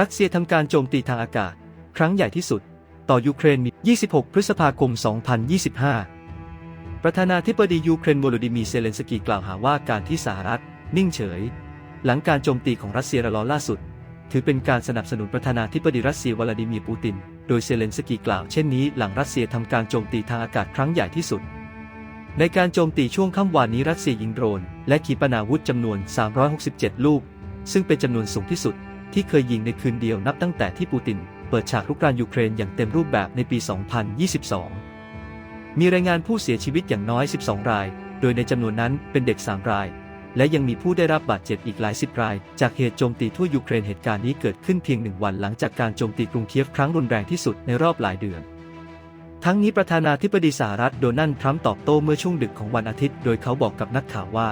รัสเซียทำการโจมตีทางอากาศ ครั้งใหญ่ที่สุด ต่อยูเครนมี 26 พฤษภาคม 2025 ประธานาธิบดียูเครนโวลดิมีเซเลนสกีกล่าวหาว่าการที่สหรัฐ นิ่งเฉย หลังการโจมตีของรัสเซียระลอล่าสุด ถือเป็นการสนับสนุนประธานาธิบดีรัสเซียวลาดิมีร์ปูติน โดยเซเลนสกีกล่าวเช่นนี้หลังรัสเซียทำการโจมตีทางอากาศครั้งใหญ่ที่สุด ในการโจมตีช่วงค่ำวานนี้รัสเซียยิงโดรน และขีปนาวุธจำนวน 367 ลูก ซึ่งเป็นจำนวนสูงที่สุด ที่เคยยิงในคืนเดียวนับตั้งแต่ที่ปูติน เปิดฉากรุกรานยูเครนอย่างเต็มรูปแบบในปี 2022 มีรายงานผู้เสียชีวิตอย่างน้อย 12 ราย โดยในจำนวนนั้นเป็นเด็ก 3 ราย และยังมีผู้ได้รับบาดเจ็บอีกหลายสิบราย จากเหตุโจมตีทั่วยูเครนเหตุการณ์นี้เกิดขึ้นเพียงหนึ่งวันหลังจากการโจมตีกรุงเคียฟครั้งรุนแรงที่สุดในรอบหลายเดือนทั้งนี้ประธานาธิบดีสหรัฐโดนัลด์ทรัมป์ตอบโต้เมื่อช่วงดึกของวันอาทิตย์ โดยเขาบอกกับนักข่าวว่า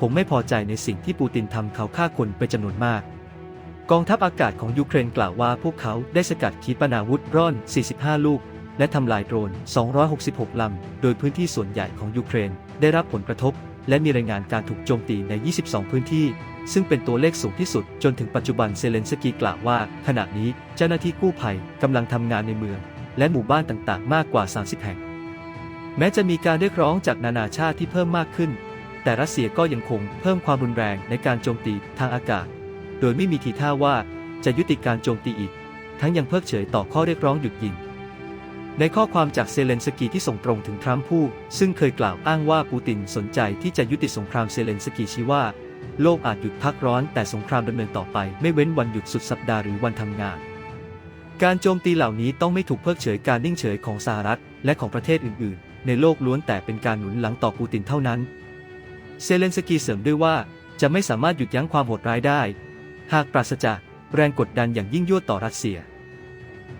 ผมไม่พอใจในสิ่งที่ปูตินทำเขาฆ่าคนเป็นจำนวนมาก กองทัพอากาศของยูเครนกล่าวว่าพวกเขาได้สกัดขีปนาวุธร่อน 45 ลูก และทำลายโดรน 266 ลำ โดยพื้นที่ส่วนใหญ่ของยูเครนได้รับผลกระทบ และมีรายงานการถูกโจมตีใน 22 พื้นที่ ซึ่งเป็นตัวเลขสูงที่สุดจนถึงปัจจุบันเซเลนสกีกล่าวว่า ขณะนี้เจ้าหน้าที่กู้ภัยกำลังทำงานในเมือง และหมู่บ้านต่างๆ มากกว่า 30 แห่ง แม้จะมีการเรียกร้องจากนานาชาติที่เพิ่มมากขึ้น แต่รัสเซียก็ยังคงเพิ่มความรุนแรงในการโจมตีทางอากาศ โดยไม่มีทีท่าว่าจะยุติการโจมตีอีก ทั้งยังเพิกเฉยต่อข้อเรียกร้องหยุดยิง ในข้อความจากเซเลนสกีที่ส่งตรงถึงทรัมป์ผู้ ซึ่งเคยกล่าวอ้างว่าปูตินสนใจที่จะยุติสงครามเซเลนสกีชี้ว่า โลกอาจหยุดพักร้อนแต่สงครามดำเนินต่อไป ไม่เว้นวันหยุดสุดสัปดาห์หรือวันทำงาน การโจมตีเหล่านี้ต้องไม่ถูกเพิกเฉยการนิ่งเฉยของสหรัฐและของประเทศอื่น ๆ ในโลกล้วนแต่เป็นการหนุนหลังต่อปูตินเท่านั้น เซเลนสกีเสริมด้วยว่าจะไม่สามารถหยุดยั้งความโหดร้ายได้ หากปราศจากแรงกดดันอย่างยิ่งยวดต่อรัสเซีย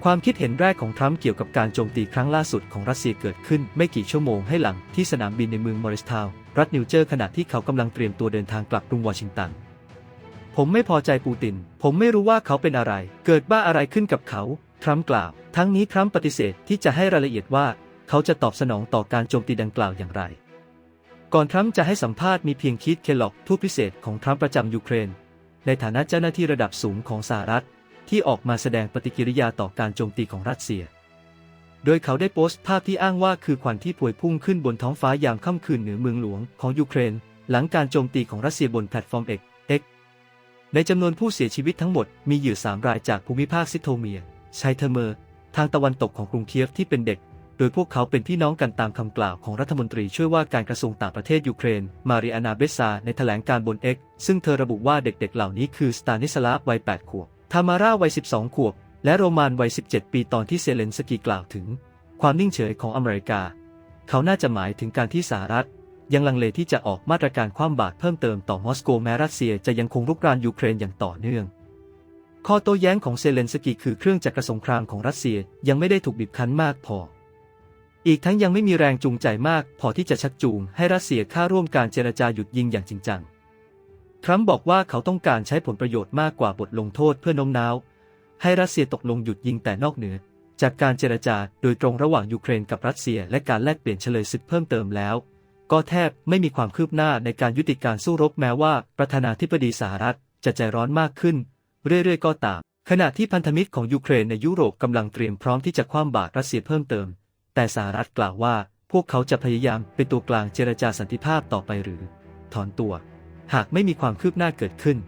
ความคิดเห็นแรกของทรัมป์เกี่ยวกับการโจมตีครั้งล่าสุดของรัสเซียเกิดขึ้นไม่กี่ชั่วโมงให้หลังที่สนามบินในเมืองมอริสทาวน์รัฐนิวเจอร์ขณะที่เขากำลังเตรียมตัวเดินทางกลับกรุงวอชิงตันผมไม่พอใจปูติน ผมไม่รู้ว่าเขาเป็นอะไร เกิดบ้าอะไรขึ้นกับเขา ทรัมป์กล่าว ทั้งนี้ทรัมป์ปฏิเสธที่จะให้รายละเอียดว่า เขาจะตอบสนองต่อการโจมตีดังกล่าวอย่างไร ก่อนทรัมป์จะให้สัมภาษณ์มีเพียงคีตเคลล็อกทูตพิเศษของทรัมป์ประจำยูเครน ในฐานะเจ้าหน้าที่ระดับสูงของสหรัฐ ที่ออกมาแสดงปฏิกิริยาต่อการโจมตีของรัสเซีย โดยเขาได้โพสต์ภาพที่อ้างว่าคือควันที่พวยพุ่งขึ้นบนท้องฟ้ายามค่ำคืนเหนือเมืองหลวงของยูเครน หลังการโจมตีของรัสเซียบนแพลตฟอร์ม X X ในจำนวนผู้เสียชีวิตทั้งหมดมีเหยื่อสามรายจากภูมิภาคซิโทเมีย ชัยเทเมอร์ ทางตะวันตกของกรุงเคียฟที่เป็นเด็ก โดยพวกเขาเป็นพี่น้องกันตามคำกล่าวของรัฐมนตรีช่วยว่าการกระทรวงต่างประเทศยูเครน มาริอานาเบซา ในแถลงการบน X ซึ่งเธอระบุว่าเด็กๆ เหล่านี้คือสตานิสลาฟวัย 8 ขวบ ทามาร่าวัย 12 ขวบ และโรมานวัย 17 ปีตอนที่เซเลนสกีกล่าวถึง ความนิ่งเฉยของอเมริกา เขาน่าจะหมายถึงการที่สหรัฐ ยังลังเลที่จะออกมาตรการคว่ำบาตรเพิ่มเติมต่อมอสโกแม้รัสเซียจะยังคงรุกรานยูเครนอย่างต่อเนื่องข้อโต้แย้งของเซเลนสกีคือเครื่องจักรสงครามของรัสเซียยังไม่ได้ถูกบีบคั้นมากพอ อีกทั้งยังไม่มีแรงจูงใจมาก พอที่จะชักจูงให้รัสเซียเข้าร่วมการเจรจาหยุดยิงอย่างจริงจัง ทรัมป์บอกว่าเขาต้องการใช้ผลประโยชน์มากกว่าบทลงโทษเพื่อโน้มน้าว ให้รัสเซียตกลงหยุดยิงแต่นอกเหนือ จากการเจรจาโดยตรงระหว่างยูเครนกับรัสเซีย และการแลกเปลี่ยนเฉลยศึกเพิ่มเติมแล้ว ก็แทบไม่มีความคืบหน้าในการยุติการสู้รบแม้ว่าประธานาธิบดีสหรัฐจะใจร้อนมากขึ้น เรื่อยๆ ก็ตาม ขณะที่พันธมิตรของยูเครนในยุโรปกำลังเตรียมพร้อมที่จะคว่ำบาตรรัสเซียเพิ่มเติม แต่สหรัฐกล่าวว่าพวกเขาจะพยายามเป็นตัวกลางเจรจาสันติภาพต่อไปหรือ ถอนตัว หากไม่มีความคืบหน้าเกิดขึ้น